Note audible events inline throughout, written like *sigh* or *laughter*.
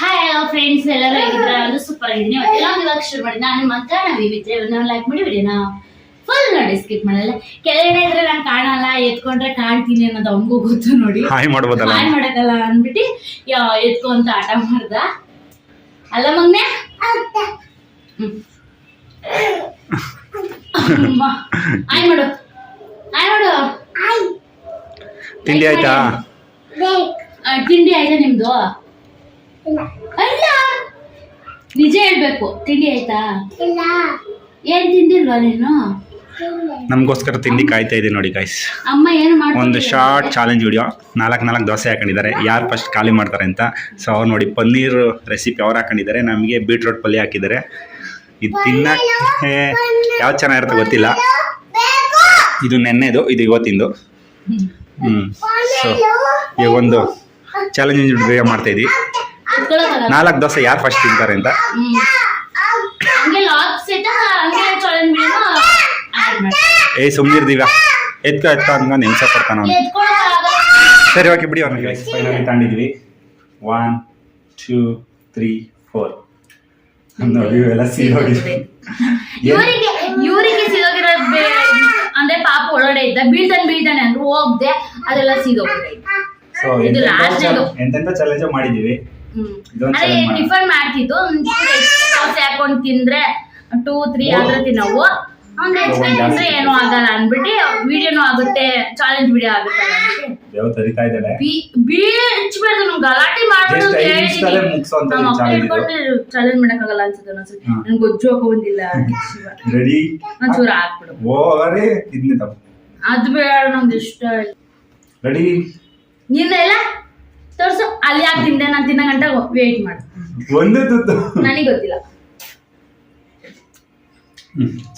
Hi hello friends ಎಲ್ಲರೂ ಹೇಗಿದ್ರ ಅದು super ಆಗಿದ್ದೀನಿ. ಎಲ್ಲ ಇವಾಗ ಶುರು ಮಾಡಿ ನಾನು ಮಾತ್ರ ನಾವು ಇವಿದ್ರೆ ನಾವು ಲೈಕ್ ಮಾಡಿ ವಿಡಿಯೋನ ಫುಲ್ ನೋಡಿ ಸ್ಕಿಪ್ ಮಾಡಲ್ಲ. ಕೆಳಗಡೆ ಇದ್ರೆ ನಾನು ಕಾಣಲ್ಲ ಎತ್ಕೊಂಡ್ರೆ ಕಾಣ್ತೀನಿ ಅನ್ನೋದು ಅವಂಗೂ ಗೊತ್ತು ನೋಡಿ. ಹಾಯ್ ಮಾಡ್ಬೋದಲ್ಲ? ಹಾಯ್ ಮಾಡಕ್ಕಲ್ಲ ಅಂದ್ಬಿಟ್ಟು ಯಾ ಎತ್ಕೊ ಅಂತ ಆಟ ಮಾಡ್ದ. ಅಲ್ಲ ಮಗ್ನೆ. ಹಾಯ್ ಮಾಡು. ಹಾಯ್ ಮಾಡು. ತಿಂಡಿ ಆಯ್ತಾ? ತಿಂಡಿ ಆಯ್ತಾ ನಿಮ್ದು? ಅಲ್ಲ. ನಿಜ ಹೇಳ್ಬೇಕು. ತಿಂಡಿ ಆಯ್ತಾ? ಏನ್ ತಿಂದಿಲ್ವಾ ನೀನು? ನಮಗೋಸ್ಕರ ತಿಂಡಿ ಕಾಯ್ತಾ ಇದೆ ನೋಡಿ ಗೈಸ್ ಅಮ್ಮ ಏನು ಒಂದು ಶಾರ್ಟ್ ಚಾಲೆಂಜ್ ವಿಡಿಯೋ ನಾಲ್ಕು ನಾಲ್ಕು ದೋಸೆ ಹಾಕೊಂಡಿದ್ದಾರೆ. ಯಾರು ಫಸ್ಟ್ ಖಾಲಿ ಮಾಡ್ತಾರೆ ಅಂತ. ಸೊ ಅವ್ರು ನೋಡಿ ಪನ್ನೀರ್ ರೆಸಿಪಿ ಅವ್ರು ಹಾಕೊಂಡಿದ್ದಾರೆ. ನಮಗೆ ಬೀಟ್ರೋಟ್ ಪಲ್ಯ ಹಾಕಿದ್ದಾರೆ. ಇದು ತಿನ್ನಕ್ಕೆ ಯಾವ್ದು ಚೆನ್ನಾಗಿರುತ್ತೆ ಗೊತ್ತಿಲ್ಲ. ಇದು ನೆನ್ನೆದು ಇದು ಇವತ್ತಿಂದು. ಹ್ಞೂ ಸೊ ಈಗ ಒಂದು ಚಾಲೆಂಜಿಂಗ್ ವಿಡಿಯೋ ಮಾಡ್ತಾ ಇದ್ವಿ. ಕುತ್ಕೊಳ್ಳೋಕ್ಕಾಗಲ್ಲ. ನಾಲ್ಕು ದೋಸೆ ಯಾರು ಫಸ್ಟ್ ತಿಂತಾರೆ ಅಂತ? ಏ ಸುಮ್ಮನಿರ್ದೀವ ಎತ್ಕ ಎತ್ಕ ಹಂಗ ನೆನ್ಸ ಪಡ್ತಾನ ಸರಿ ಓಕೆ ಬಿಡಿ ಅವ್ನಿಗೆ. ಫೈನಲಿ ತಗೊಂಡಿದ್ವಿ ಒನ್ ಟೂ ತ್ರೀ ಫೋರ್ ನೋಡಿ ಇವೆಲ್ಲ ಸೀರೋಗಿದೆ ಇವರಿಗೆ ಇವರಿಗೆ ಸಿಗೋಗಿರೋದ್ ಬೇ- ಅಂದ್ರೆ ಪಾಪ ಒಳಗಡೆ ಇದ್ದ ಬೀಳ್ತಾನೆ ಬೀಳ್ತಾನೆ ಅಂದ್ರೆ ಹೋಗ್ದೆ ಅದೆಲ್ಲ ಸೀದೋಗಿದೆ ಸೊ ಎಂತೆಂಥ ಚಾಲೆಂಜ್ ಇದೊಂದ್ ಅದೇ. ಟಿಫನ್ ಮಾಡ್ತಿದ್ದು. ದೋಸೆ ಹಾಕೊಂಡು ತಿಂದ್ರೆ ಟೂ ತ್ರೀ ಆದ್ರೆ ತಿನ್ನವು. ಏನು ತಿಂದ್ರೆ ಆಗಲ್ಲ ಅನ್ಬಿಟ್ಟು ವಿಡಿಯೋನು ಆಗುತ್ತೆ ಚಾಲೆಂಜ್ ವಿಡಿಯೋ ಆಗುತ್ತೆ ದೇವ್ ತರಿತಾ ಇದ್ದಾಳೆ ನಾವು ಗಲಾಟೆ ನಮ್ಮ ಇದು. ಇಟ್ಕೊಂಡು ಚಾಲೆಂಜ್ ಮಾಡಕ್ಕಾಗಲ್ಲ ಅನ್ಸುತ್ತೆ. ನನ್ಗೆ ಗೊಜ್ಜು ಹಾಕೋ ಬಂದಿಲ್ಲ ರೆಡಿ ಒಂಚೂರು ಹಾಕ್ಬಿಡು. ಓರೇ ಇದನ್ನೇ ತಪ್ಪು. ಅದು ಬೇಡ ನಮ್ದು ಇಷ್ಟ. ಇಲ್ಲ ರೆಡಿ ನಿಂದೆಲ್ಲ ತೋರ್ಸು. ಅಲ್ಲಿ ಯಾಕೆ ತಿಂದೆ? ನಾನು ತಿನ್ನ ಗಂಟೆ ವೇಟ್ ಮಾಡು. ಒಂದೇ ತುತ್ತು. ನನಗೆ ಗೊತ್ತಿಲ್ಲ.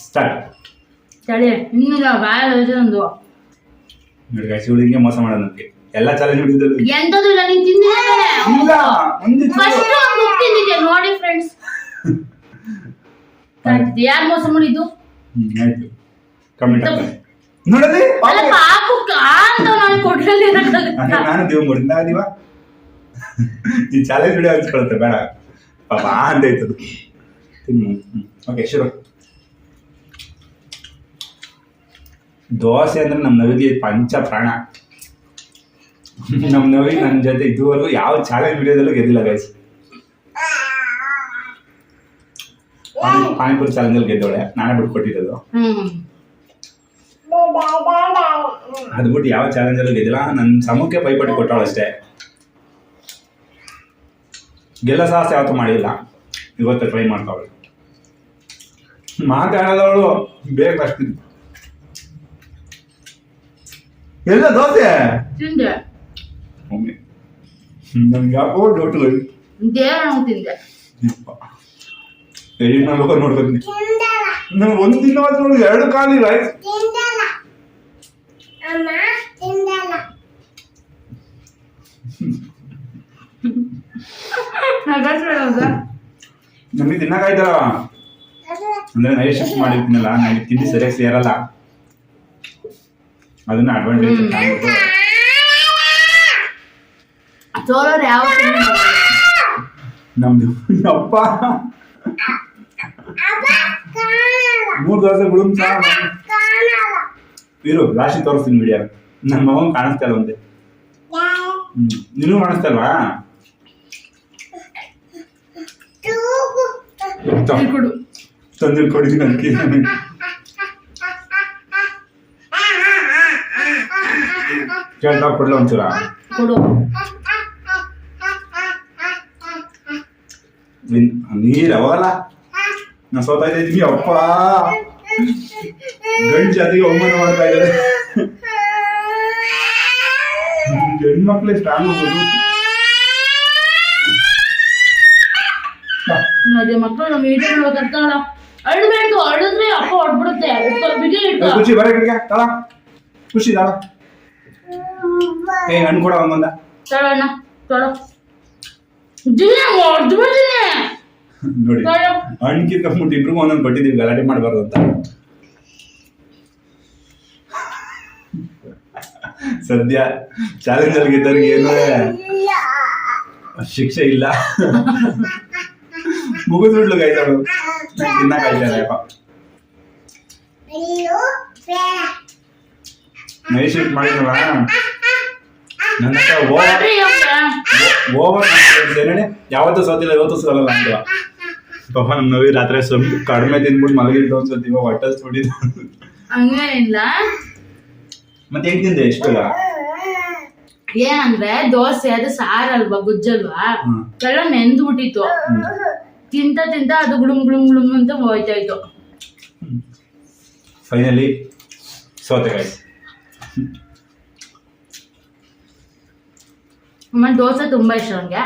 ಸ್ಟಾರ್ಟ್ ಬಾಯ ಒಂದು ನೋಡಿ guys, ಇವ್ಳು ಹಿಂಗೆ ಮೋಸ ಮಾಡೋದು ನಮ್ಗೆ. ಎಲ್ಲ ಚಾಲೆಂಜ್ ಹಿಡಿದ್ರು ಎಂತದು ಇಲ್ಲ ನೀನ್ ತಿಂದಿಲ್ಲ ಇಲ್ಲ ಒಂದು ಫಸ್ಟ್ ಒಂದು ಉಪ್ಪು ತಿಂದಿದ್ದೆ ನೋಡಿ ಫ್ರೆಂಡ್ಸ್ *laughs* ಯಾರು ಮೋಸ ಮಾಡಿದ್ದು? ಆಯ್ತು. ಕಮೆಂಟ್ ನೋಡಲಿ ಅಲ್ಲ ಪಾಪು ಕಾಂತ ನಾನು ಕೊಟ್ರಲ್ಲಿ ಅಂದ್ರೆ ನಾನು ದೇವ್ ಮುಡ್ದ ದಿವ ಈ ಚಾಲೆಂಜ್ ವಿಡಿಯೋ ಹಂಚ್ಕೊಳುತ್ತೆ ಬೇಡ. ಪಾಪ ಅಂತ ಆಯ್ತದು ಓಕೆ ಶುರು. ದೋಸೆ ಅಂದ್ರೆ ನಮ್ಮ ನವಿಗೆ ಪಂಚ ಪ್ರಾಣ ನಮ್ಮ ನವಿ ನನ್ನ ಜೊತೆ ಇದುವರೆಗೂ ಯಾವ ಚಾಲೆಂಜ್ ವಿಡಿಯೋದಲ್ಲೂ ಗೆದ್ದಿಲ್ಲ ಗೈಸ್ ಪಾನಿಪುರಿ ಚಾಲೆಂಜಲ್ಲಿ ಗೆದ್ದೋಳೆ ನಾನೇ ಬಿಟ್ಕೊಟ್ಟಿರೋದು ಅದ್ಬಿಟ್ಟು ಅದು ಬಿಟ್ಟು ಯಾವ ಚಾಲೆಂಜಲ್ಲೂ ಗೆದ್ದಿಲ್ಲ. ನನ್ನ ಸಮೂಹಕ್ಕೆ ಪೈಪೋಟಿ ಕೊಟ್ಟವಳು ಅಷ್ಟೇ ಗೆಲ್ಲ ಸಾಹಸ ಯಾವತ್ತೂ ಮಾಡಿಲ್ಲ. ಇವತ್ತು ಟ್ರೈ ಮಾಡ್ತಾವಳು ಮಾತಾಡೋದವಳು ಬೇಗ ಅಷ್ಟು ಎಲ್ಲ ದೋಸೆ? ತಿಂದೆ. ಒಮ್ಮೆ. ನಮ್ಗೆ ಯಾಕೋ ಡೌಟ್ಗಳು ದೇವ್ರ ನಾವು ತಿಂದೆ. ಎಡಿಟ್ ಮಾಡ್ಬೇಕು ನೋಡ್ಕೊತೀನಿ. ನಂಗೆ ಒಂದು ದಿನ ನೋಡಿ ಎರಡು ಖಾಲಿ ರೈಸ್ *laughs* ನಮಗೆ ತಿನ್ನಕ್ಕಾಯ್ತಲ್ಲ ಅಂದ್ರೆ ನೈಟ್ ಶಿಫ್ಟ್ ಮಾಡಿರ್ತೀನಲ್ಲ ನೈಟ್ ತಿಂಡಿ ಸರಿಯಾಗಿ ಸೇರಲ್ಲ. ಅದನ್ನ ಅಡ್ವಾಂಟೇಜ್ ಸೋಲೋರು ಯಾವ ನಮ್ದು ಅಪ್ಪ ಮೂರು ದೋಸೆ ಬಿಡು ಇರು ರಾಶಿ ತೋರಿಸ್ತೀನಿ ವಿಡಿಯೋ ನಮ್ಮ ಮಗನ್ ಕಾಣಿಸ್ತಾ ಇಲ್ಲ ಒಂದೇ ನೀನು ಕಾಣಿಸ್ತಲ್ವಾ ಕೊಡು ತಂದಿಲ್ ಕೊಡಿದ್ದೀನಿ ಅದಕ್ಕೆ ಕೇಳ್ತಾ ಕೊಡ್ಲ ಒಂಚೂರ? ಕೊಡು. ನೀರ್ ಅವಲ್ಲ ನಾ ಸೋತಾ ಇದ್ದೀನಿ ಅಪ್ಪ. ಗಂಡು ಜಾತಿಗೆ ಅವಮಾನ ಮಾಡ್ತಾ ಇದ್ದಾರೆ. ಹೆಣ್ಮಕ್ಳೇ ಸ್ಟ್ರಾಂಗ್ ಹೋಗೋದು ನೋಡಿ ಮಕ್ಕಳು ನಮ್ಮ ವಿಡಿಯೋ ನೋಡ್ಕಂತಾಳ ಅಳ್ಬೇಕು ಅಳಿದ್ರೆ ಅಪ್ಪ ಹೊಡ್ಬಿಡುತ್ತೆ. ಬಿಗಿ ಖುಷಿ ಬರ ಕಡೆಗೆ ತಳ. ಖುಷಿ ತಾಳ. ಏ ಹಣ್ಣು ಕೊಡ ಒಂದೊಂದ ತಳಣ್ಣ ತೊಳ. ಜಿಲ್ಲ ಹೊಡ್ಬಿಡ್ತೀನಿ ನೋಡಿ ತಳ. ಹಣ್ಣು ಕಿತ್ಕೊಂಡ್ಬಿಟ್ಟು ಇಬ್ರಿಗೂ ಒಂದೊಂದು ಕೊಟ್ಟಿದ್ದೀವಿ ಗಲಾಟೆ ಮಾಡಬಾರ್ದು ಅಂತ. ಸದ್ಯ ಚಾಲೆಂಜ್ ಅಲ್ಲಿ ಗೆದ್ದವ್ರಿಗೆ ಏನು ಶಿಕ್ಷೆ ಇಲ್ಲ. ಮುಗಿದ್ಬಿಡ್ಲು ಕಾಯ್ತಾಳು ತಿನ್ನ ಕಾಯ್ತಾರೆ ಯಾಕ ನೈಟ್ ಶಿಫ್ಟ್ ಮಾಡಿದ್ರಲ್ಲ ನನ್ನ ಹತ್ರ ಓವರ್. ಓವರ್ ಏನೇಳಿ ಯಾವತ್ತೂ ಸೋತಿಲ್ಲ ಇವತ್ತು ಸೋಲಲ್ಲ ಅಂತ. ಪಾಪ ನಮ್ಮ ನವಿ ರಾತ್ರಿ ಸ್ವಲ್ಪ ಕಡಿಮೆ ತಿಂದ್ಬಿಟ್ಟು ಮಲಗಿದ್ದು ಒಂದ್ಸತಿ ಇವಾಗ ಹೊಟ್ಟೆ ಸುಡಿದು. ಹಂಗೇನಿಲ್ಲ. ಮತ್ತೆ ಹೆಂಗ್ ತಿಂದೆ ಎಷ್ಟು ಬೇಗ ಏನಂದ್ರೆ ದೋಸೆ ಅದು ಸಾರಲ್ವಾ ಗುಜ್ಜಲ್ವಾ? ಹ್ಮ್. ಎಲ್ಲ ನೆಂದು ಬಿಟ್ಟಿತ್ತು ತಿಂತ ತಿಂತ ಅದು ಗುಳುಮ್ ಗುಳುಮ್ ಗುಳುಮ್ ಅಂತ ಹೋಯ್ತಾ ಇತ್ತು ಫೈನಲಿ ಸೋತೆ ಅಮ್ಮ ದೋಸೆ ತುಂಬಾ ಇಷ್ಟ ನಂಗೆ.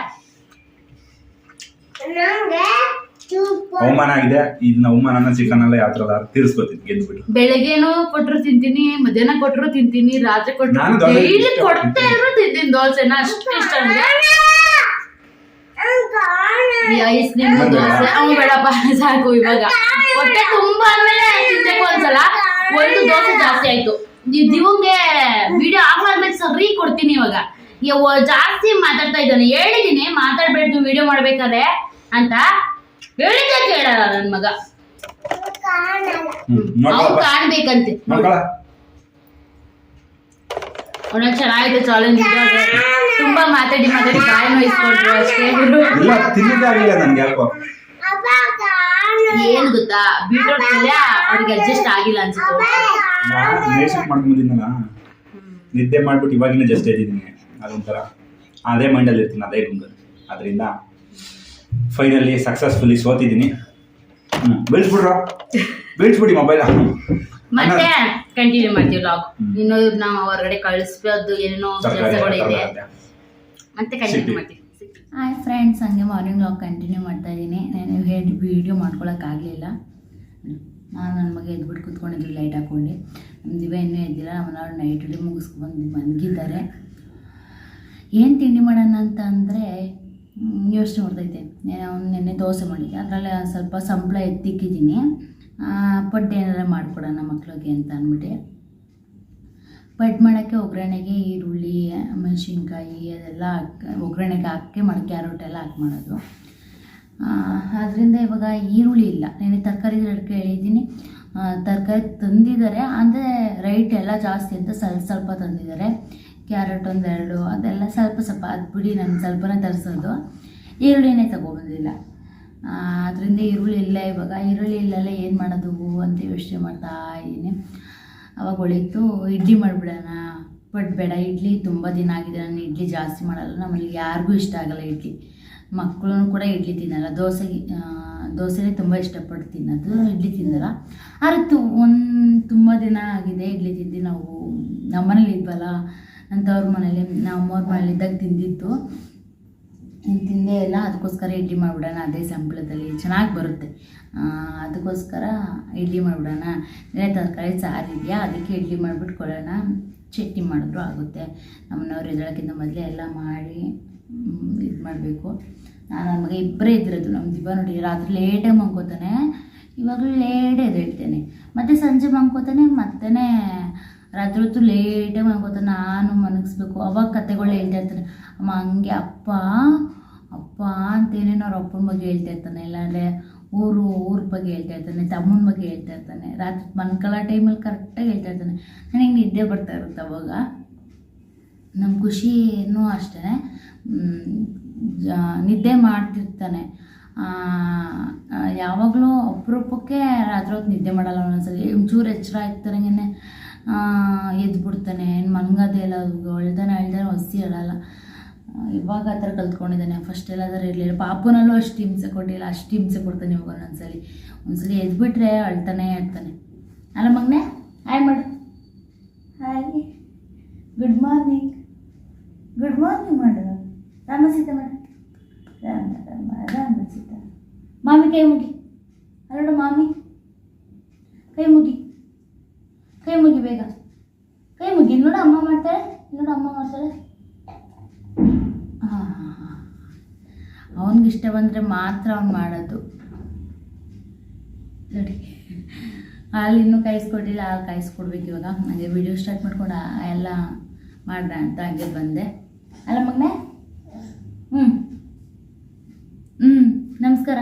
ಅವಮಾನ ಆಗಿದೆ. ಇದನ್ನ ಅವಮಾನನ ಚಿಕನ್ ಎಲ್ಲ ಯಾವ ಥರ ತೀರಿಸ್ಕೊತೀನಿ ಗೆದ್ಬಿಟ್ಟು. ಬೆಳಗ್ಗೆನೂ ಕೊಟ್ರು ತಿಂತೀನಿ ಮಧ್ಯಾಹ್ನ ಕೊಟ್ರು ತಿಂತೀನಿ ರಾತ್ರಿ ಕೊಟ್ಟರು ಕೊಡ್ತಾ ಇದ್ರು ತಿಂತೀನಿ ದೋಸೆನ ಅಷ್ಟು ಇಷ್ಟ ನಂಗೆ. ದೋಸೆ ಬೇಡಪ್ಪ ಸಾಕು ಇವಾಗ. ಹೊಟ್ಟೆ ತುಂಬಾ ಆದ್ಮೇಲೆ ತಿನ್ಬೇಕು ಒಂದ್ಸಲ ಒಂದು ದೋಸೆ ಜಾಸ್ತಿ ಆಯ್ತು. ನೀವು ದಿವಂಗೆ ವಿಡಿಯೋ ಆಫ್ ಆದ್ಮೇಲೆ ಸರಿ ಕೊಡ್ತೀನಿ ಇವಾಗ. ಜಾಸ್ತಿ ಮಾತಾಡ್ತಾ ಇದ್ದಾನೆ. ಹೇಳಿದೀನಿ ಮಾತಾಡ್ಬೇಡ್ದು ವಿಡಿಯೋ ಮಾಡ್ಬೇಕಾದ್ರೆ ಅಂತ. ಹೇಳಿದ್ದೆ ಕೇಳಲ್ಲ ನನ್ ಮಗ? ಅವ್ನು ಕಾಣ್ಬೇಕಂತೆ. ಒಂದೊಂದ್ ಚೆನ್ನಾಗಿದೆ ಚಾಲೆಂಜ್ ತುಂಬಾ ಮಾತಾಡಿ ಮಾತಾಡಿ ಬಾಯಿ ನೋಯಿಸ್ಕೊಂಡ್ರು ಅಷ್ಟೇ. ಇಲ್ಲ ತಿನ್ನದೇ ಆಗಿಲ್ಲ ನನ್ಗೆ ಯಾಕೋ ಏನ್ ಗೊತ್ತಾ? ಬೀಟ್ರೋಟ್ ಪಲ್ಯ ಅವ್ರಿಗೆ ಅಡ್ಜಸ್ಟ್ ಆಗಿಲ್ಲ ಅನ್ಸುತ್ತೆ. ನಾನು ನೈಟ್ ಶಿಫ್ಟ್ ನಿದ್ದೆ ಮಾಡ್ಬಿಟ್ಟು ಇವಾಗಿನ ಜಸ್ಟ್ ಇದ್ದೀನಿ ಅದೊಂಥರ. ಅದೇ ಮೈಂಡಲ್ಲಿ ಇರ್ತೀನಿ ಅದೇ ಗುಂಗಲ್ ಅದರಿಂದ ಫೈನಲಿ ಸಕ್ಸಸ್ಫುಲಿ ಸೋತಿದ್ದೀನಿ. ಹ್ಞೂ ಬೀಳ್ಸ್ಬಿಡ್ರ ಬೀಳ್ಸ್ಬಿಡಿ ಮೊಬೈಲ ಮತ್ತೆ ಕಂಟಿನ್ಯೂ ಮಾಡ್ತೀವಿ ಲಾಗ್ ಇನ್ನೂ ನಾವು ಹೊರಗಡೆ ಕಳಿಸ್ಬೋದು ಏನೇನೋ ಕೆಲಸಗಳಿದೆ ಮತ್ತೆ ಕಂಟಿನ್ಯೂ ಮಾಡ್ತೀವಿ. ಹಾಯ್ ಫ್ರೆಂಡ್ಸ್ ಹಂಗೆ ಮಾರ್ನಿಂಗ್ ಲಾಗ್ ಕಂಟಿನ್ಯೂ ಮಾಡ್ತಾ ಇದ್ದೀನಿ. ನಾನು ಹೇಳಿ ವೀಡಿಯೋ ಮಾಡ್ಕೊಳಕ್ಕಾಗಲಿಲ್ಲ ನಾನು ನನ್ನ ಮಗ ಎದ್ಬಿಟ್ಟು ಕೂತ್ಕೊಂಡಿದ್ರು ಲೈಟ್ ಹಾಕ್ಕೊಂಡು ನಮ್ಮ ದಿವ ಇನ್ನೂ ಎದ್ದಿಲ್ಲ ನಮ್ಮನ್ನ ನೈಟ್ ಡ್ಯೂಟಿ ಮುಗಿಸ್ಕೊಂಡು ಮಲಗಿದ್ದಾರೆ ಏನು ತಿಂಡಿ ಮಾಡೋಣ ಅಂತ ಅಂದರೆ ಯೋಚನೆ ಮಾಡ್ತೈತೆ ನಾನು ನಿನ್ನೆ ದೋಸೆ ಮಾಡಿದ್ದೆ. ಅದರಲ್ಲಿ ಸ್ವಲ್ಪ ಸಂಬಳ ಎತ್ತಿಕ್ಕಿದ್ದೀನಿ. ಪಡ್ಡು ಏನಾರ ಮಾಡಿಕೊಡೋಣ ಮಕ್ಳಿಗೆ ಅಂತ ಅಂದ್ಬಿಟ್ಟು. ಪಡ್ ಮಾಡೋಕ್ಕೆ ಒಗ್ಗರಣೆಗೆ ಈರುಳ್ಳಿ, ಮೆಣಸಿನ್ಕಾಯಿ ಅದೆಲ್ಲ ಹಾಕಿ, ಒಗ್ಗರಣೆಗೆ ಹಾಕಿ ಮಾಡಿ ಕ್ಯಾರೆಟ್ ಎಲ್ಲ ಹಾಕಿ ಮಾಡೋದು. ಅದರಿಂದ ಇವಾಗ ಈರುಳ್ಳಿ ಇಲ್ಲ. ನೀನು ತರಕಾರಿ ರೇಟ್ ಹೇಳಿದ್ದೀನಿ ತರಕಾರಿ ತಂದಿದ್ದಾರೆ. ಅಂದರೆ ರೈಟ್ ಎಲ್ಲ ಜಾಸ್ತಿ ಅಂತ ಸ್ವಲ್ಪ ಸ್ವಲ್ಪ ತಂದಿದ್ದಾರೆ. ಕ್ಯಾರೆಟ್ ಒಂದೆರಡು ಅದೆಲ್ಲ ಸ್ವಲ್ಪ ಸ್ವಲ್ಪ. ಅದು ಬಿಡಿ, ನಾನು ಸ್ವಲ್ಪನೇ ತರಿಸೋದು. ಈರುಳ್ಳಿನೇ ತಗೊಬಂದಿಲ್ಲ ಅದರಿಂದ ಈರುಳ್ಳಿ ಇಲ್ಲ, ಇವಾಗ ಈರುಳ್ಳಿ ಇಲ್ಲೆಲ್ಲ ಏನು ಮಾಡೋದು ಅಂತ ಯೋಚನೆ ಮಾಡ್ತಾ ಇದ್ದೀನಿ. ಅವಾಗ ಒಳಿತು ಇಡ್ಲಿ ಮಾಡಿಬಿಡೋಣ. ಬಟ್ ಬೇಡ, ಇಡ್ಲಿ ತುಂಬ ದಿನ ಆಗಿದೆ, ನಾನು ಇಡ್ಲಿ ಜಾಸ್ತಿ ಮಾಡಲ್ಲ, ನಮ್ಮಲ್ಲಿ ಯಾರಿಗೂ ಇಷ್ಟ ಆಗಲ್ಲ ಇಡ್ಲಿ. ಮಕ್ಕಳು ಕೂಡ ಇಡ್ಲಿ ತಿನ್ನಲ್ಲ ದೋಸೆ ದೋಸೆನೇ ತುಂಬ ಇಷ್ಟಪಟ್ಟು ತಿನ್ನೋದು, ಇಡ್ಲಿ ತಿನ್ನಲ್ಲ. ಆದರೆ ತು, ಒಂದು ತುಂಬ ದಿನ ಆಗಿದೆ ಇಡ್ಲಿ ತಿಂದು, ನಾವು ನಮ್ಮನೇಲಿ ಇದ್ವಲ್ಲ ನನ್ನ ತವ್ರ ಮನೇಲಿ, ನಮ್ಮವ್ರ ಮನೇಲಿ ಇದ್ದಾಗ ಇನ್ನು ತಿಂದೇ ಇಲ್ಲ, ಅದಕ್ಕೋಸ್ಕರ ಇಡ್ಲಿ ಮಾಡಿಬಿಡೋಣ ಅದೇ ಸಂಬಳದಲ್ಲಿ. ಚೆನ್ನಾಗಿ ಬರುತ್ತೆ. ಅದಕ್ಕೋಸ್ಕರ ಇಡ್ಲಿ ಮಾಡಿಬಿಡೋಣ. ನೆನೆ ತರಕಾರಿ ಸಾರು ಇದೆಯಾ ಅದಕ್ಕೆ ಇಡ್ಲಿ ಮಾಡಿಬಿಟ್ಟು ಕೊಡೋಣ. ಚಟ್ನಿ ಮಾಡಿದ್ರು ಆಗುತ್ತೆ. ನಮ್ಮನವ್ರು ಇದಕ್ಕಿಂತ ಮೊದಲೇ ಎಲ್ಲ ಮಾಡಿ ಇದು ಮಾಡಬೇಕು. ನಾನು ನನ್ನ ಮಗ ಇಬ್ಬರೇ ಇದ್ದಿರೋದು ನಮ್ಮ ದಿಬ್ಬ ನೋಡಿ, ರಾತ್ರಿ ಲೇಟಾಗಿ ಮಲ್ಕೋತಾನೆ. ಇವಾಗಲೂ ಲೇಟೇ ಅದು ಹೇಳ್ತೇನೆ ಮತ್ತು ಸಂಜೆ ಮಲ್ಕೋತಾನೆ ಮತ್ತೆ ರಾತ್ರಿ ಹೊತ್ತು ಲೇಟಾಗಿ ಮಲ್ಕೋತಾನೆ. ನಾನು ಮನಗಿಸ್ಬೇಕು ಅವಾಗ ಕತೆಗಳು ಹೇಳ್ತಾ ಇರ್ತಾನೆ. ಅಮ್ಮ, ಹಂಗೆ ಅಪ್ಪ ಅಪ್ಪ ಅಂತೇನೆ ಅವ್ರ ಅಪ್ಪನ ಬಗ್ಗೆ ಹೇಳ್ತಾ ಇರ್ತಾನೆ, ಇಲ್ಲಾಂದರೆ ಊರು, ಊರ ಬಗ್ಗೆ ಹೇಳ್ತಾ ಇರ್ತಾನೆ, ತಮ್ಮನ ಬಗ್ಗೆ ಹೇಳ್ತಾ ಇರ್ತಾನೆ, ರಾತ್ರಿ ಮನ್ಕೊಳ್ಳೋ ಟೈಮಲ್ಲಿ ಕರೆಕ್ಟಾಗಿ ಹೇಳ್ತಾ ಇರ್ತಾನೆ. ನನಗೆ ನಿದ್ದೆ ಬರ್ತಾ ಇರುತ್ತೆ ಅವಾಗ? ನಮ್ಮ ಖುಷಿನೂ ಅಷ್ಟೇ ನಿದ್ದೆ ಮಾಡ್ತಿರ್ತಾನೆ. ಯಾವಾಗಲೂ ಅಪರೂಪಕ್ಕೆ ರಾತ್ರಿ ಹೊತ್ತು ನಿದ್ದೆ ಮಾಡಲ್ಲ ಒಂದೊಂದ್ಸಲಿ. ಒಂಚೂರು ಎಚ್ಚರ ಆಗ್ತಾರಂಗೆ ಎದ್ಬಿಡ್ತಾನೆ. ಏನು ಮನ್ಗದೆ ಇಲ್ಲ ಅಳ್ತಾನೆ ಅಳ್ದಾನೆ ಹೊಸಿ ಅಳಲ್ಲ. ಇವಾಗ ಆ ಥರ ಕಲ್ತ್ಕೊಂಡಿದ್ದಾನೆ. ಫಸ್ಟ್ ಎಲ್ಲಾದರೂ ಇರಲಿಲ್ಲ. ಪಾಪನಲ್ಲೂ ಅಷ್ಟು ಹಿಂಸೆ ಕೊಟ್ಟಿಲ್ಲ, ಅಷ್ಟು ಹಿಂಸೆ ಕೊಡ್ತಾನೆ ಇವಾಗ ಒಂದೊಂದ್ಸಲಿ ಒಂದ್ಸಲಿ ಎದ್ಬಿಟ್ರೆ ಅಳ್ತಾನೆ ಅಳ್ತಾನೆ. ಅಲ್ಲ ಮಗನೇ, ಹಾಯ್ ಮಾಡು. Hi. Good morning good morning ಮಾಡು. ರಾಮ ಸೀತಾ ಮಾಡು. ರಾಮ ರಾಮ ಮಾಮಿ ಕೈ ಮುಗಿ. ಅಲ್ಲೋಡು ಮಾಮಿ. ಕೈ ಮುಗಿ. ಕೈ ಮುಗಿ ಬೇಗ. ಕೈ ಮುಗಿ. ನೋಡು ಅಮ್ಮ ಮಾಡ್ತಾಳೆ ನೋಡು ಅಮ್ಮ ಮಾಡ್ತಾಳೆ ಹಾಂ ಹಾಂ ಹಾಂ ಅವನಿಗೆ ಇಷ್ಟ ಬಂದರೆ ಮಾತ್ರ ಅವ್ನು ಮಾಡೋದು. ಹಾಲು ಇನ್ನೂ ಕಾಯಿಸ್ಕೊಟ್ಟಿಲ್ಲ, ಹಾಲು ಕಾಯಿಸ್ಕೊಡ್ಬೇಕು ಇವಾಗ. ಹಾಗೆ ವಿಡಿಯೋ ಸ್ಟಾರ್ಟ್ ಮಾಡ್ಕೊಂಡು ಎಲ್ಲ ಮಾಡ್ದೆ ಅಂತ ಹಾಗೆ ಬಂದೆ. ಅಲ್ಲ ಮಗನೇ? ಹ್ಞೂ ನಮಸ್ಕಾರ.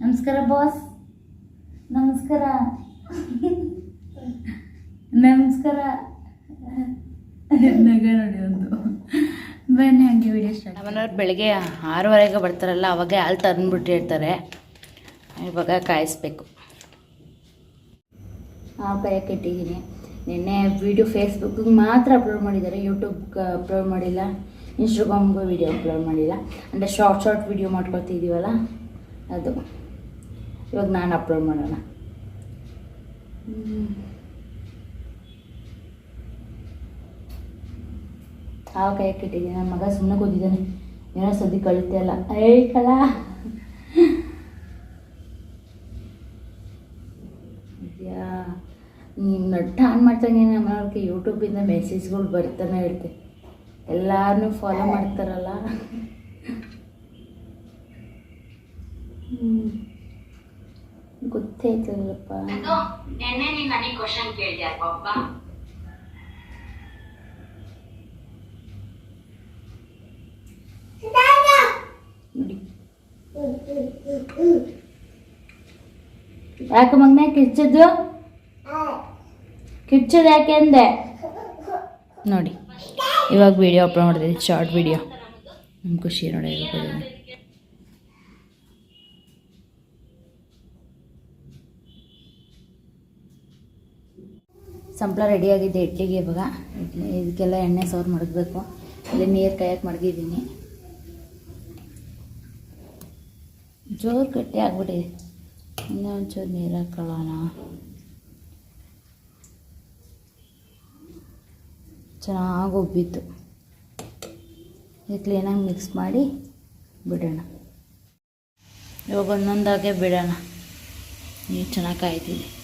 ನಮಸ್ಕಾರ ಬಾಸ್ ನಮಸ್ಕಾರ. ನಮಸ್ಕಾರ. ನಗ ನೋಡಿ ಒಂದು. ಬನ್ನಿ ಹಂಗೆ ವಿಡಿಯೋ ಸ್ಟಾರ್ಟ್ ನಮ್ಮನೆಯವ್ರು ಬೆಳಗ್ಗೆ ಆರೂವರೆಗೆ ಬರ್ತಾರಲ್ಲ ಅವಾಗೆ ಹಾಲು ತಂದ್ಬಿಟ್ಟಿರ್ತಾರೆ ಇವಾಗ ಕಾಯಿಸ್ಬೇಕು. ಹಾಲು ಕಾಯಕ್ಕೆ ಇಟ್ಟಿದ್ದೀನಿ ನಿನ್ನೆ ವಿಡಿಯೋ ಫೇಸ್ಬುಕ್ಗೆ ಮಾತ್ರ ಅಪ್ಲೋಡ್ ಮಾಡಿದ್ದಾರೆ ಯೂಟ್ಯೂಬ್ಗೆ ಅಪ್ಲೋಡ್ ಮಾಡಿಲ್ಲ ಇನ್ಸ್ಟಾಗ್ರಾಮ್ಗೂ ವಿಡಿಯೋ ಅಪ್ಲೋಡ್ ಮಾಡಿಲ್ಲ. ಅಂದರೆ ಶಾರ್ಟ್ ಶಾರ್ಟ್ ವಿಡಿಯೋ ಮಾಡ್ಕೊಳ್ತಿದ್ದೀವಲ್ಲ ಅದು. ಇವಾಗ ನಾನು ಅಪ್ಲೋಡ್ ಮಾಡೋಣ. ಹ್ಮ್. ಕೈ ಇಟ್ಟಿದ್ದೀನಿ ನನ್ನ ಮಗ ಸುಮ್ಮನೆ ಕೂತಿದ್ದಾನೆ. ಏನೋ ಸದ್ಯ ಕಳಿತೆ ಅಲ್ಲ. ಏಯ್ ಕಳ. ನಟ್ಟ ಆನ್ ಮಾಡ್ತಾನೆ ನಮ್ಮ ಮನೆಯವ್ರಿಗೆ ಯೂಟ್ಯೂಬಿಂದ ಮೆಸೇಜ್ಗಳು ಬರ್ತಾನೆ ಇರುತ್ತೆ. ಎಲ್ಲಾರನ್ನೂ ಫಾಲೋ ಮಾಡ್ತಾರಲ್ಲ. ಗೊತ್ತೈತಲ್ಲಪ್ಪ ನಿನ್ನೆ ನೀನ್ ನನಗೆ ಕ್ವಶನ್ ಕೇಳಿದ್ಯಾ ಪಪ್ಪ ನೋಡಿ ಯಾಕೆ ಮಗನೇ? ಕಿಚ್ಚದ್ದು ಕಿಚ್ಚದು ಯಾಕೆ ಅಂದೆ? ನೋಡಿ, ಇವಾಗ ವಿಡಿಯೋ ಅಪ್ಲೋಡ್ ಮಾಡಿದೆ ಶಾರ್ಟ್ ವಿಡಿಯೋ ನಮ್ಮ ಖುಷಿ ನೋಡಿ ಸಂಪ್ಳ ರೆಡಿಯಾಗಿದೆ ಇಡ್ಲಿಗೆ ಇವಾಗ. ಇಡ್ಲಿ, ಇದಕ್ಕೆಲ್ಲ ಎಣ್ಣೆ ಸೌರ್ ಮಡಗಬೇಕು. ಇಲ್ಲಿ ನೀರು ಕಾಯಕ್ಕೆ ಮಡಗಿದ್ದೀನಿ. ಜೋರು ಗಟ್ಟಿ ಇನ್ನೊಂದು ಇನ್ನೂ ಒಂಚೂರು ನೀರು ಹಾಕೊಳ್ಳೋಣ. ಚೆನ್ನಾಗಿ ಉಬ್ಬಿತ್ತು. ಇದು ಕ್ಲೀನಾಗಿ ಮಿಕ್ಸ್ ಮಾಡಿ ಬಿಡೋಣ. ಇವಾಗ ಒಂದೊಂದಾಗೆ ಬಿಡೋಣ. ನೀರು ಚೆನ್ನಾಗಿ ಕಾಯ್ತಿದೆ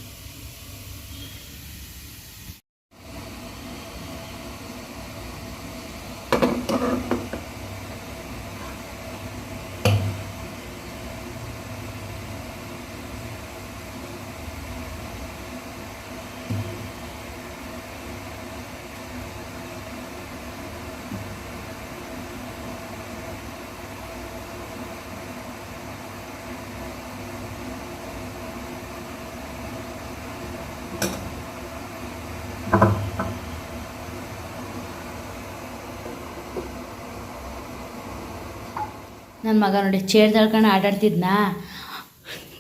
ನನ್ನ ಮಗ ನೋಡಿ ಚೇರ್ ತಳ್ಕೊಂಡು ಆಟಾಡ್ತಿದ್ನಾ?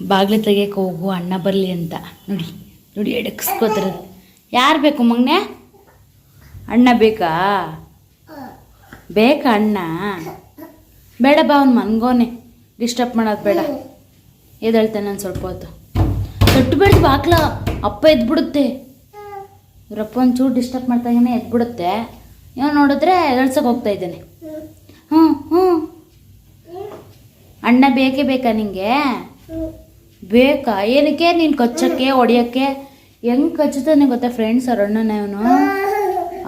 ಬಾಗಿಲು ತೆಗಿಯಕ್ಕೆ ಹೋಗು, ಅಣ್ಣ ಬರಲಿ ಅಂತ. ನೋಡಿ ನೋಡಿ ಎಡಕ್ಸ್ಕೋತಾರ. ಯಾರು ಬೇಕು ಮಗನೇ? ಅಣ್ಣ ಬೇಕಾ? ಬೇಕಾ ಅಣ್ಣ? ಬೇಡ ಬಾ ಅವ್ನು ಮನ್ಗೋನೆ. ಡಿಸ್ಟರ್ಬ್ ಮಾಡೋದು ಬೇಡ. ಎದ್ದೇಳ್ತಾನೆ ನಾನು ಸ್ವಲ್ಪ ಹೊತ್ತು. ಕಟ್ಟಬೇಡ್ದು ಬಾಕ್ಲ ಅಪ್ಪ ಎದ್ಬಿಡುತ್ತೆ. ಇವರಪ್ಪ ಒಂಚೂರು ಡಿಸ್ಟರ್ಬ್ ಮಾಡ್ತಾಗೇನೆ ಎದ್ಬಿಡುತ್ತೆ. ನೀವು ನೋಡಿದ್ರೆ ಎದಳ್ಸಕ್ಕೆ ಹೋಗ್ತಾ ಇದ್ದಾನೆ. ಹ್ಞೂ ಹ್ಞೂ ಅಣ್ಣ ಬೇಕೇ ಬೇಕಾ ನಿಂಗೆ? ಬೇಕಾ? ಏನಕ್ಕೆ ನೀನು ಕಚ್ಚಕ್ಕೆ, ಹೊಡಿಯೋಕ್ಕೆ? ಹೆಂಗ್ ಕಚ್ಚುತ್ತಾನೆ ಗೊತ್ತಾ ಫ್ರೆಂಡ್ಸ್ ಅವ್ರ ಅಣ್ಣನ ಅವನು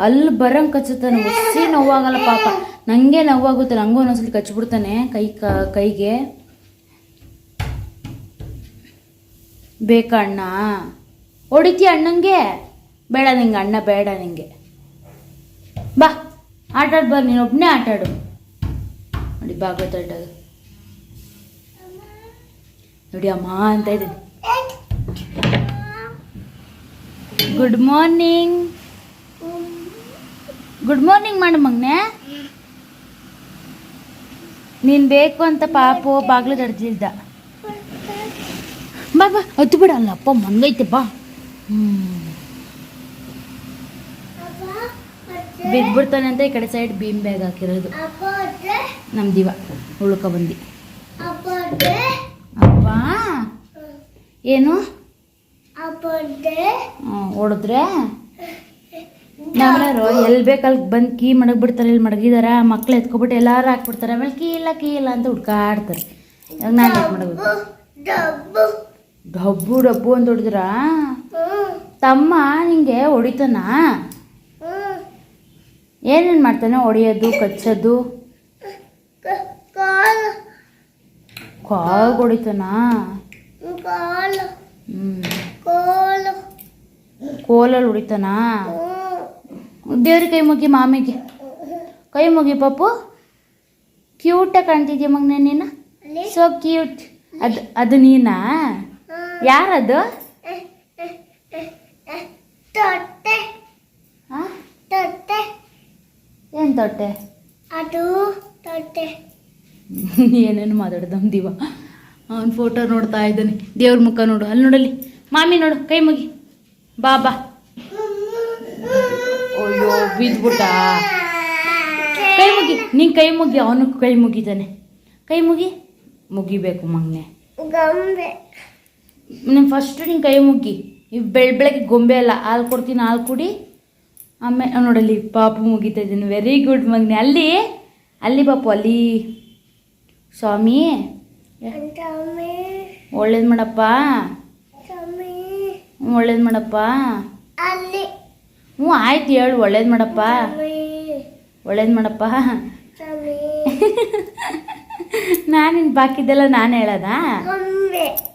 ಅಲ್ಲಿ ಬರಂಗೆ ಕಚ್ಚುತ್ತಾನೆ ಹುಸಿ ನೋವಾಗಲ್ಲ ಪಾಪ. ನನಗೆ ನೋವಾಗುತ್ತೆ ನನಗೂ ಒಂದೊಂದ್ಸಲಿ ಕಚ್ಬಿಡ್ತಾನೆ ಕೈ ಕೈಗೆ. ಬೇಕಾ ಅಣ್ಣ? ಹೊಡಿತೀಯ ಅಣ್ಣಂಗೆ? ಬೇಡ ನಿಂಗೆ, ಅಣ್ಣ ಬೇಡ ನಿಂಗೆ. ಬಾ, ಆಟಾಡ್ ಬಾ ನೀನು ಒಬ್ಬನೇ ಆಟಾಡು. ನೋಡಿ, ಭಾಗವತ ನೋಡಿ ಅಮ್ಮ ಅಂತ ಇದ್ದೀನಿ. ಗುಡ್ ಮಾರ್ನಿಂಗ್ ಗುಡ್ ಮಾರ್ನಿಂಗ್ ಮಾಡು ಮಗ್ನೆ. ನೀನು ಬೇಕು ಅಂತ ಪಾಪು ಬಾಗ್ಲು ತಡ್ದಿದ್ದ ಬಾ ಬಾ, ಹತ್ತು ಬಿಡ, ಅಲ್ಲ ಅಪ್ಪ, ಮಂಗೈತೆ, ಬಾ. ಬಿದ್ಬಿಡ್ತಾನೆ ಅಂತ ಈ ಕಡೆ ಸೈಡ್ ಬೀಮ್ ಬ್ಯಾಗ್ ಹಾಕಿರೋದು. ನಮ್ಮ ದಿವ, ಉಳ್ಕ ಬಂದಿ. ಏನು? ಹೊಡೆದ್ರೆ ನಮ್ಮನೆಯವರು ಎಲ್ಲಿ ಬೇಕಲ್ಲಿ ಬಂದು ಕೀ ಮಡಗ್ಬಿಡ್ತಾರೆ ಇಲ್ಲಿ ಮಡಗಿದಾರ ಮಕ್ಳು ಎತ್ಕೊಬಿಟ್ಟು ಎಲ್ಲಾರು ಹಾಕ್ಬಿಡ್ತಾರೆ ಆಮೇಲೆ ಕೀ ಇಲ್ಲ ಕೀ ಇಲ್ಲ ಅಂತ ಹುಡ್ಕಾಡ್ತಾರೆ. ಇವಾಗ ನಾನು ಏನು ಮಾಡಬೇಕು? ಡಬ್ಬು. ಡಬ್ಬು ಅಂತ ಹೊಡೆದ್ರ? ತಮ್ಮ ನಿಂಗೆ ಹೊಡಿತಾನ? ಏನೇನು ಮಾಡ್ತಾನೆ ಹೊಡಿಯೋದು ಕಚ್ಚೋದು? ಕಾಲ್. ಹೊಡಿತಾನಾ? ಕೋಲಲ್ಲಿ ಉಡಿತಾನಾ? ದೇವ್ರಿಗೆ ಕೈ ಮುಗಿ ಮಾಮಿಗೆ. ಕೈ ಮುಗಿ ಪಾಪು ಕ್ಯೂಟಾಗಿ ಕಾಣ್ತಿದ್ಯಾ ಮಗನೇ ನೀನು? ಸೊ ಕ್ಯೂಟ್ ಅದು ಅದು ನೀನಾ? ಯಾರದು? ಏನು? ತೊಟ್ಟೆ. ಏನ್ ತೊಟ್ಟೆ? ಅದು ತೊಟ್ಟೆ. *laughs* ಏನೇನು ಮಾತಾಡ್ದಮ್ ದಿವ? ಅವನ ಫೋಟೋ ನೋಡ್ತಾ ಇದ್ದಾನೆ. ದೇವ್ರ ಮುಖ ನೋಡು. ಅಲ್ಲಿ ನೋಡಲ್ಲಿ. ಮಾಮಿ ನೋಡು ಕೈ ಮುಗಿ. ಬಾ ಬಾ. ಅಯ್ಯೋ ಬಿದ್ಬಿಟ್ಟ ಕೈ ಮುಗಿ. ನೀನ್ ಕೈ ಮುಗಿ ಅವನು ಕೈ ಮುಗಿದಾನೆ. ಕೈ ಮುಗಿ. ಮುಗಿಬೇಕು ಮಗ್ನೆ. ನೀನು ಫಸ್ಟ್ ನೀನು ಕೈ ಮುಗ್ಗಿ ಇವು ಬೆಳ್ ಬೆಳಗ್ಗೆ ಗೊಂಬೆ ಅಲ್ಲ ಹಾಲು ಕೊಡ್ತೀನಿ ಹಾಲು ಕುಡಿ. ಆಮೇಲೆ ನೋಡಲ್ಲಿ ಪಾಪು ಮುಗಿತಾ ಇದ್ದೀನಿ. ವೆರಿ ಗುಡ್ ಮಗ್ನೆ. ಅಲ್ಲಿ ಅಲ್ಲಿ ಪಾಪು ಅಲ್ಲಿ. ಸ್ವಾಮಿ. ಒಳ್ಳೇದು ಮಾಡಪ್ಪ. ಒಳ್ಳೇದ್ ಒಳ್ಳೇದು ಮಾಡಪ್ಪ. ಹ್ಞೂ ಆಯ್ತು ಹೇಳು ಒಳ್ಳೇದು ಮಾಡಪ್ಪ. ಒಳ್ಳೇದ್ ಮಾಡಪ್ಪ. *laughs* ನಾನಿನ್ ನಾನು ಬಾಕಿದ್ದೆಲ್ಲ ನಾನು ಹೇಳೋದಾ?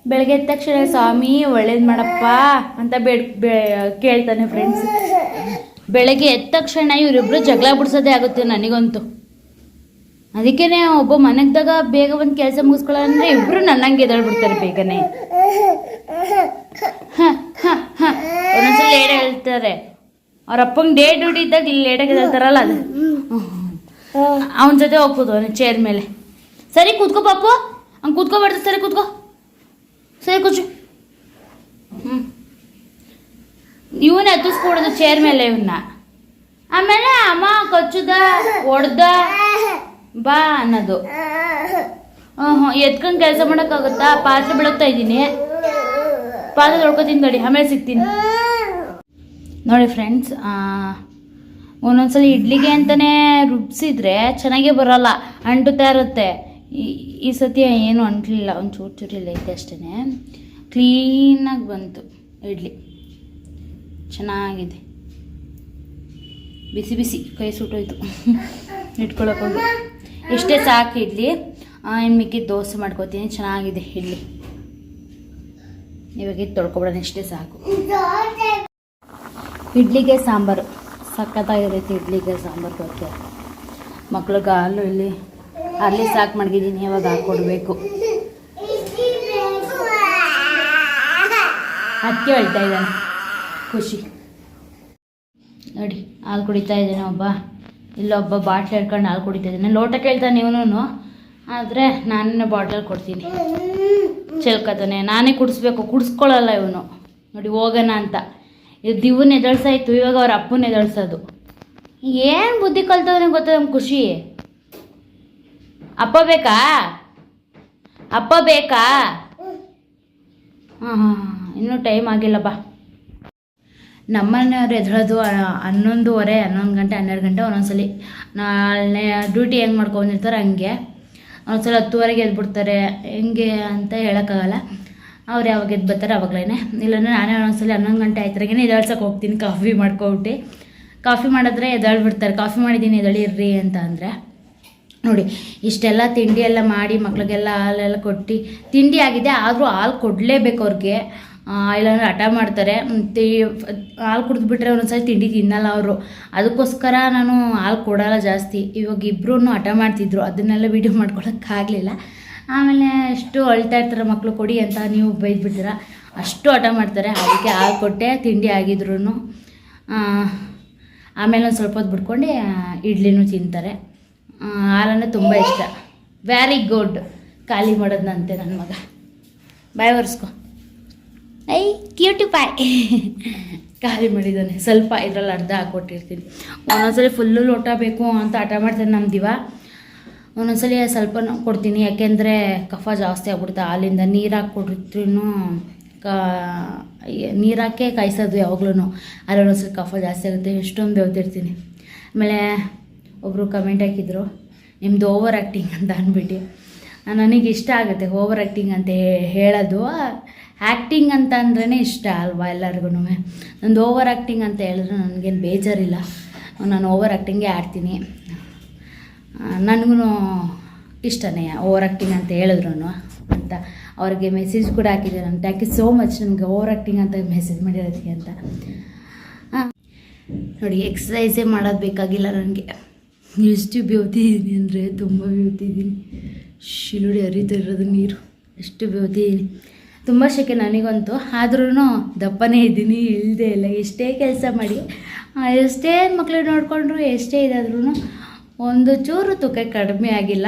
ಬೆಳಗ್ಗೆ ಎದ್ದ ತಕ್ಷಣ ಸ್ವಾಮಿ ಒಳ್ಳೇದು ಮಾಡಪ್ಪ ಅಂತ ಬೇಡ್ ಕೇಳ್ತಾನೆ ಫ್ರೆಂಡ್ಸ್ *laughs* ಬೆಳಗ್ಗೆ ಎದ್ದ ತಕ್ಷಣ ಇವರಿಬ್ರು ಜಗಳ ಬಿಡ್ಸೋದೇ ಆಗುತ್ತೆ ನನಗಂತೂ. ಅದಕ್ಕೇನೆ ಒಬ್ಬ ಮನೆಗ್ದಾಗ ಬೇಗ ಒಂದು ಕೆಲಸ ಮುಗಿಸ್ಕೊಳ್ಳಂದ್ರೆ ಇಬ್ರು ನನ್ನಂಗೆ ಎದ್ದೇಳ್ಬಿಡ್ತಾರೆ ಬೇಗನೆ. ಒಂದೊಂದ್ಸಲ ಲೇಟ್ ಹೇಳ್ತಾರೆ. ಅವ್ರ ಅಪ್ಪಂಗೆ ಡೇ ಡ್ಯೂಟಿ ಇದ್ದಾಗ ಲೇಟಾಗಿ ಹೇಳ್ತಾರಲ್ಲ ಅದು. ಅವನ ಜೊತೆ ಹೋಗ್ಬೋದು ಅವನ ಚೇರ್ ಮೇಲೆ. ಸರಿ ಕೂತ್ಕೋ ಪಾಪು. ಹಂಗೆ ಕೂತ್ಕೋಬಾರ್ದು, ಸರಿ ಕೂತ್ಕೋ. ಸರಿ ಕೂಚು ಹ್ಞೂ ಇವನ್ನ ಎತ್ತಿಸ್ಕೊಡೋದು ಚೇರ್ ಮೇಲೆ ಇವನ್ನ ಆಮೇಲೆ ಅಮ್ಮ ಕಚ್ಚುದ ಹೊಡ್ದ ಬಾ ಅನ್ನೋದು. ಹ್ಞೂ ಹ್ಞೂ ಎತ್ಕೊಂಡು ಕೆಲಸ ಮಾಡೋಕ್ಕಾಗುತ್ತಾ? ಪಾತ್ರೆ ಬೆಳಗ್ತಾ ಇದ್ದೀನಿ. ಪಾತ್ರೆ ತೊಳ್ಕೊತೀನಿ ತಡಿ, ಆಮೇಲೆ ಸಿಗ್ತೀನಿ. ನೋಡಿ ಫ್ರೆಂಡ್ಸ್ ಒಂದೊಂದ್ಸಲ ಇಡ್ಲಿಗೆ ಅಂತಲೇ ರುಬ್ಸಿದ್ರೆ ಚೆನ್ನಾಗೇ ಬರೋಲ್ಲ, ಅಂಟುತ್ತಾ ಇರುತ್ತೆ. ಈ ಸತಿ ಏನು ಅಂಟಲಿಲ್ಲ, ಒಂದು ಚೂರು ಚೂರಿಲ್ಲ ಐತೆ ಅಷ್ಟೇ ಕ್ಲೀನಾಗಿ ಬಂತು ಇಡ್ಲಿ. ಚೆನ್ನಾಗಿದೆ. ಬಿಸಿ ಬಿಸಿ, ಕೈ ಸುಟ್ಟೋಯ್ತು. *laughs* ಇಟ್ಕೊಳಕ್ಕೋಗಿ ಇಷ್ಟೇ ಸಾಕು ಇಡ್ಲಿ. ಇನ್ನು ಮಿಕ್ಕಿದ ದೋಸೆ ಮಾಡ್ಕೋತೀನಿ. ಚೆನ್ನಾಗಿದೆ ಇಡ್ಲಿ. ಇವಾಗ ಇದು ತೊಳ್ಕೊಬಿಡೋಣ, ಇಷ್ಟೇ ಸಾಕು. ಇಡ್ಲಿಗೆ ಸಾಂಬಾರು. ಸಖತ್ತಾಗಿರುತ್ತೆ ಇಡ್ಲಿಗೆ ಸಾಂಬಾರು ಕೊಡ್ತೀವಿ ಮಕ್ಳಿಗೆ ಹಾಲು ಇಲ್ಲಿ ಅಲ್ಲಿ ಸಾಕು ಮಡಗಿದ್ದೀನಿ, ಇವಾಗ ಹಾಕ್ಕೊಡ್ಬೇಕು ಅದಕ್ಕೆ ಹೇಳ್ತಾ ಇದ್ದಾನೆ ಖುಷಿ. ನೋಡಿ, ಹಾಲು ಕುಡಿತಾ ಇದ್ದಾನೆ ಒಬ್ಬ. ಇಲ್ಲೊಬ್ಬ ಬಾಟ್ಲ್ ಹಿಡ್ಕೊಂಡು ಹಾಲು ಕುಡಿತಾ ಇದ್ದಾನೆ. ಲೋಟ ಕೇಳ್ತಾನೆ ಇವನು ಆದರೆ ನಾನೇ ಬಾಟಲ್ ಕೊಡ್ತೀನಿ. ಚೆಲ್ಕತಾನೆ ನಾನೇ ಕುಡಿಸ್ಬೇಕು. ಕುಡಿಸ್ಕೊಳ್ಳಲ್ಲ ಇವನು. ನೋಡಿ, ಹೋಗೋಣ ಅಂತ. ಇದು ದಿವನ್ ಎದಳ್ಸಾಯ್ತು ಇವಾಗ ಅವ್ರ ಅಪ್ಪನ ಎದಳ್ಸೋದು ಏನು ಬುದ್ಧಿ ಕಲ್ತವ್ರೆ ಗೊತ್ತಾ ನಮ್ಗೆ ಖುಷಿ? ಅಪ್ಪ ಬೇಕಾ? ಅಪ್ಪ ಬೇಕಾ? ಹಾಂ ಹಾಂ. ಇನ್ನೂ ಟೈಮ್ ಆಗಿಲ್ಲ, ಬಾ. ನಮ್ಮನೆಯವ್ರು ಎದ್ದೇಳೋದು ಹನ್ನೊಂದುವರೆ, ಹನ್ನೊಂದು ಗಂಟೆ, ಹನ್ನೆರಡು ಗಂಟೆ ಒಂದೊಂದ್ಸಲಿ. ನಾಳೆ ಡ್ಯೂಟಿ ಹೆಂಗೆ ಮಾಡ್ಕೊಂಡಿರ್ತಾರೆ ಹಂಗೆ. ಒಂದೊಂದ್ಸಲ ಹತ್ತುವರೆಗೆ ಎದ್ಬಿಡ್ತಾರೆ. ಹೆಂಗೆ ಅಂತ ಹೇಳೋಕ್ಕಾಗಲ್ಲ. ಅವ್ರು ಯಾವಾಗ ಎದ್ದು ಬರ್ತಾರೆ ಅವಾಗಲೇ ಇಲ್ಲಾಂದ್ರೆ ನಾನೇ ಒಂದೊಂದ್ಸಲ ಹನ್ನೊಂದು ಗಂಟೆ ಆಯ್ತಾಗೆ ಎದಾಳ್ಸಕ್ಕೆ ಹೋಗ್ತೀನಿ, ಕಾಫಿ ಮಾಡ್ಕೊಬಿಟ್ಟು. ಕಾಫಿ ಮಾಡಿದ್ರೆ ಎದ್ದೇಳ್ಬಿಡ್ತಾರೆ. ಕಾಫಿ ಮಾಡಿದ್ದೀನಿ ಎದಳಿರ್ರಿ ಅಂತ ಅಂದರೆ. ನೋಡಿ, ಇಷ್ಟೆಲ್ಲ ತಿಂಡಿ ಎಲ್ಲ ಮಾಡಿ ಮಕ್ಳಿಗೆಲ್ಲ ಹಾಲೆಲ್ಲ ಕೊಟ್ಟು, ತಿಂಡಿ ಆಗಿದೆ, ಆದರೂ ಹಾಲು ಕೊಡಲೇಬೇಕು ಅವ್ರಿಗೆ. ಇಲ್ಲಾಂದ್ರೆ ಹಠ ಮಾಡ್ತಾರೆ. ಮತ್ತು ಹಾಲು ಕುಡಿದ್ಬಿಟ್ರೆ ಒಂದೊಂದ್ಸರಿ ತಿಂಡಿ ತಿನ್ನಲ್ಲ ಅವರು. ಅದಕ್ಕೋಸ್ಕರ ನಾನು ಹಾಲು ಕೊಡೋಲ್ಲ ಜಾಸ್ತಿ. ಇವಾಗ ಇಬ್ಬರೂ ಹಠ ಮಾಡ್ತಿದ್ರು. ಅದನ್ನೆಲ್ಲ ವೀಡಿಯೋ ಮಾಡ್ಕೊಳಕ್ಕಾಗಲಿಲ್ಲ. ಆಮೇಲೆ ಎಷ್ಟು ಅಳ್ತಾ ಇರ್ತಾರೆ ಮಕ್ಕಳು ಕೊಡಿ ಅಂತ ನೀವು ಬೈದ್ಬಿಡ್ತೀರ? ಅಷ್ಟು ಹಠ ಮಾಡ್ತಾರೆ. ಅದಕ್ಕೆ ಹಾಲು ಕೊಟ್ಟೆ, ತಿಂಡಿ ಆಗಿದ್ರು ಆಮೇಲೆ ಒಂದು ಸ್ವಲ್ಪ ಹೊತ್ತು ಬಿಟ್ಕೊಂಡು ಇಡ್ಲಿನೂ ತಿಂತಾರೆ. ಹಾಲನ್ನು ತುಂಬ ಇಷ್ಟ. ವೆರಿ ಗುಡ್ ಖಾಲಿ ಮಾಡೋದಂತೆ ನನ್ನ ಮಗ. ಬಾಯ್ ಒರೆಸ್ಕೊ ಐ ಕ್ಯೂಟಿ ಪಾಯ್. ಖಾಲಿ ಮಾಡಿದ್ದಾನೆ. ಸ್ವಲ್ಪ ಇದರಲ್ಲಿ ಅರ್ಧ ಹಾಕ್ಕೊಟ್ಟಿರ್ತೀನಿ. ಒಂದೊಂದ್ಸಲಿ ಫುಲ್ಲು ಲೋಟ ಬೇಕು ಅಂತ ಹಠ ಮಾಡ್ತಾನೆ ನಮ್ಮ ದಿವ. ಒಂದೊಂದ್ಸಲಿ ಸ್ವಲ್ಪ ಕೊಡ್ತೀನಿ. ಯಾಕೆಂದರೆ ಕಫ ಜಾಸ್ತಿ ಆಗ್ಬಿಡುತ್ತೆ. ಹಾಲಿಂದ ನೀರು ಹಾಕ್ಕೊಟ್ಟಿರ್ತೀನೂ ಕ ನೀರು ಹಾಕೇ ಕಾಯಿಸೋದು ಯಾವಾಗ್ಲೂ ಅಲ್ಲಿ ಒಂದೊಂದ್ಸಲಿ ಕಫ ಜಾಸ್ತಿ ಆಗುತ್ತೆ. ಎಷ್ಟೊಂದು ಬೆವ್ತಿರ್ತೀನಿ. ಆಮೇಲೆ ಒಬ್ಬರು ಕಮೆಂಟ್ ಹಾಕಿದ್ರು ನಿಮ್ಮದು ಓವರ್ ಆ್ಯಕ್ಟಿಂಗ್ ಅಂತ ಅಂದ್ಬಿಟ್ಟು. ನನಗೆ ಇಷ್ಟ ಆಗುತ್ತೆ ಓವರ್ ಆ್ಯಕ್ಟಿಂಗ್ ಅಂತ ಹೇಳೋದು. ಆ್ಯಕ್ಟಿಂಗ್ ಅಂತ ಅಂದ್ರೇ ಇಷ್ಟ ಅಲ್ವಾ ಎಲ್ಲರಿಗೂ ನಂದು ಓವರ್ ಆ್ಯಕ್ಟಿಂಗ್ ಅಂತ ಹೇಳಿದ್ರೆ ನನಗೇನು ಬೇಜಾರಿಲ್ಲ. ನಾನು ಓವರ್ ಆ್ಯಕ್ಟಿಂಗೇ ಆಡ್ತೀನಿ. ನನಗೂ ಇಷ್ಟನೇ ಓವರ್ ಆ್ಯಕ್ಟಿಂಗ್ ಅಂತ ಹೇಳಿದ್ರು ಅಂತ. ಅವ್ರಿಗೆ ಮೆಸೇಜ್ ಕೂಡ ಹಾಕಿದ್ದೆ ನಾನು ಥ್ಯಾಂಕ್ ಯು ಸೋ ಮಚ್ ನನಗೆ ಓವರ್ ಆ್ಯಕ್ಟಿಂಗ್ ಅಂತ ಮೆಸೇಜ್ ಮಾಡಿರೋದಕ್ಕೆ ಅಂತ. ಹಾಂ ನೋಡಿ ಎಕ್ಸಸೈಸೇ ಮಾಡೋದು ಬೇಕಾಗಿಲ್ಲ ನನಗೆ. ಎಷ್ಟು ಬೇವ್ತಿದ್ದೀನಿ ಅಂದರೆ ತುಂಬ ಬೇವ್ತಿದ್ದೀನಿ ಶಿಲುಡಿ ಹರಿತಾ ಇರೋದು ನೀರು. ಎಷ್ಟು ಓದಿದ್ದೀನಿ ತುಂಬ ಶೆಕೆ ನನಗಂತೂ. ಆದ್ರೂ ದಪ್ಪನೇ ಇದ್ದೀನಿ ಇಲ್ಲದೆ ಇಲ್ಲ. ಎಷ್ಟೇ ಕೆಲಸ ಮಾಡಿ ಎಷ್ಟೇ ಮಕ್ಕಳು ನೋಡಿಕೊಂಡ್ರು ಎಷ್ಟೇ ಇದಾದ್ರೂ ಒಂದು ಚೂರು ತೂಕ ಕಡಿಮೆ ಆಗಿಲ್ಲ.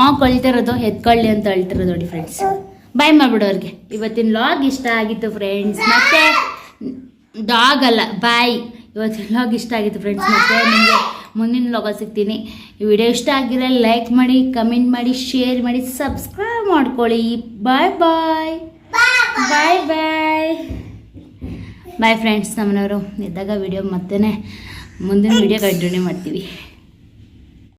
ಆ ಕೊಳ್ತಿರೋದು ಎತ್ಕೊಳ್ಳಿ ಅಂತ ಅಳ್ತಿರೋದು ನೋಡಿ ಫ್ರೆಂಡ್ಸ್ ಬಾಯ್ ಮಾಡಿಬಿಡು ಇವತ್ತಿನ ಲಾಗ್ ಇಷ್ಟ ಆಗಿತ್ತು ಫ್ರೆಂಡ್ಸ್ ಮತ್ತೆ ಡಾಗ್ ಅಲ್ಲ, ಬಾಯ್. ಇವತ್ತಿನ ಲಾಗ್ ಇಷ್ಟ ಆಗಿತ್ತು ಫ್ರೆಂಡ್ಸ್ ಮತ್ತೆ ನಿಮಗೆ ಮುಂದಿನ ಲೋಗ ಸಿಗ್ತೀನಿ. ಈ ವಿಡಿಯೋ ಇಷ್ಟ ಆಗಿರೋ ಲೈಕ್ ಮಾಡಿ ಕಮೆಂಟ್ ಮಾಡಿ ಶೇರ್ ಮಾಡಿ ಸಬ್ಸ್ಕ್ರೈಬ್ ಮಾಡ್ಕೊಳ್ಳಿ. Bye bye bye bye bye friends ನಮ್ಮನವರು. ಇದ್ದಾಗ ವಿಡಿಯೋ ಮತ್ತೆ ಮುಂದಿನ ವಿಡಿಯೋ ಕಂಟಿನ್ಯೂ ಮಾಡ್ತೀವಿ.